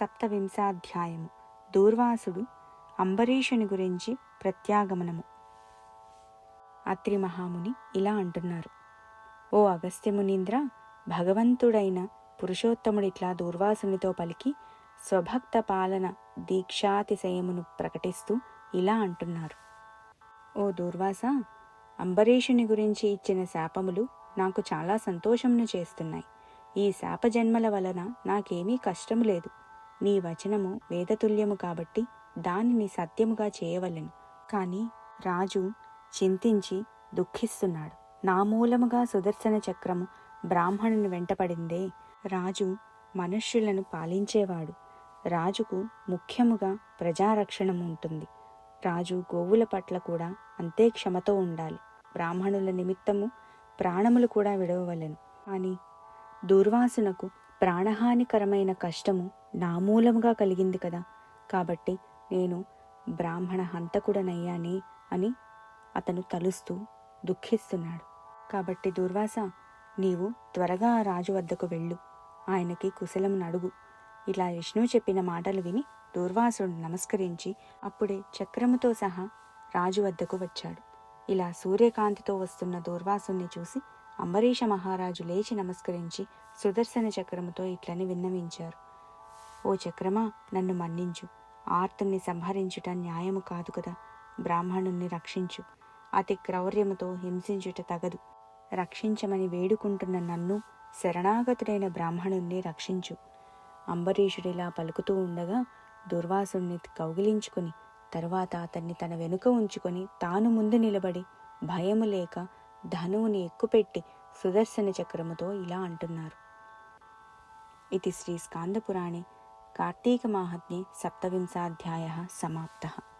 సప్తవింశాధ్యాయము. దూర్వాసుడు అంబరీషుని గురించి ప్రత్యాగమనము. అత్రి మహాముని ఇలా అంటున్నారు. ఓ అగస్త్యమునీంద్ర భగవంతుడైన పురుషోత్తముడిట్లా దూర్వాసునితో పలికి స్వభక్త పాలన దీక్షాతిశయమును ప్రకటిస్తూ ఇలా అంటున్నారు. ఓ దూర్వాస అంబరీషుని గురించి ఇచ్చిన శాపములు నాకు చాలా సంతోషమును చేస్తున్నాయి. ఈ శాప జన్మల వలన నాకేమీ కష్టము లేదు. నీ వచనము వేదతుల్యము కాబట్టి దానిని సత్యముగా చేయవలెను. కాని రాజు చింతించి దుఃఖిస్తున్నాడు. నా మూలముగా సుదర్శన చక్రము బ్రాహ్మణుని వెంటపడిందే. రాజు మనుష్యులను పాలించేవాడు. రాజుకు ముఖ్యముగా ప్రజారక్షణం ఉంటుంది. రాజు గోవుల పట్ల కూడా అంతే క్షమతో ఉండాలి. బ్రాహ్మణుల నిమిత్తము ప్రాణములు కూడా విడవవలెను. కానీ దుర్వాసునకు ప్రాణహానికరమైన కష్టము నా మూలముగా కలిగింది కదా. కాబట్టి నేను బ్రాహ్మణ హంతకుడనయ్యానే అని అతను తలుస్తూ దుఃఖిస్తున్నాడు. కాబట్టి దుర్వాస నీవు త్వరగా ఆ రాజు వద్దకు వెళ్ళు. ఆయనకి కుశలం అడుగు. ఇలా విష్ణువు చెప్పిన మాటలు విని దూర్వాసుడు నమస్కరించి అప్పుడే చక్రముతో సహా రాజు వద్దకు వచ్చాడు. ఇలా సూర్యకాంతితో వస్తున్న దూర్వాసుని చూసి అంబరీష మహారాజు లేచి నమస్కరించి సుదర్శన చక్రముతో ఇట్లని విన్నవించారు. ఓ చక్రమా నన్ను మన్నించు. ఆర్తుణ్ణి సంహరించుట న్యాయము కాదు కదా బ్రాహ్మణుణ్ణి రక్షించు. అతి క్రౌర్యముతో హింసించుట తగదు. రక్షించమని వేడుకుంటున్న నన్ను శరణాగతుడైన బ్రాహ్మణుణ్ణి రక్షించు. అంబరీషుడిలా పలుకుతూ ఉండగా దుర్వాసుణ్ణి కౌగిలించుకుని తరువాత అతన్ని తన వెనుక ఉంచుకొని తాను ముందు నిలబడి భయము లేక ధనువుని ఎక్కుపెట్టి సుదర్శన చక్రముతో ఇలా అంటున్నారు. ఇది శ్రీ స్కాందపురాణే कार्तीकमाहात्म्ये सप्तविंशाध्यायः समाप्तः।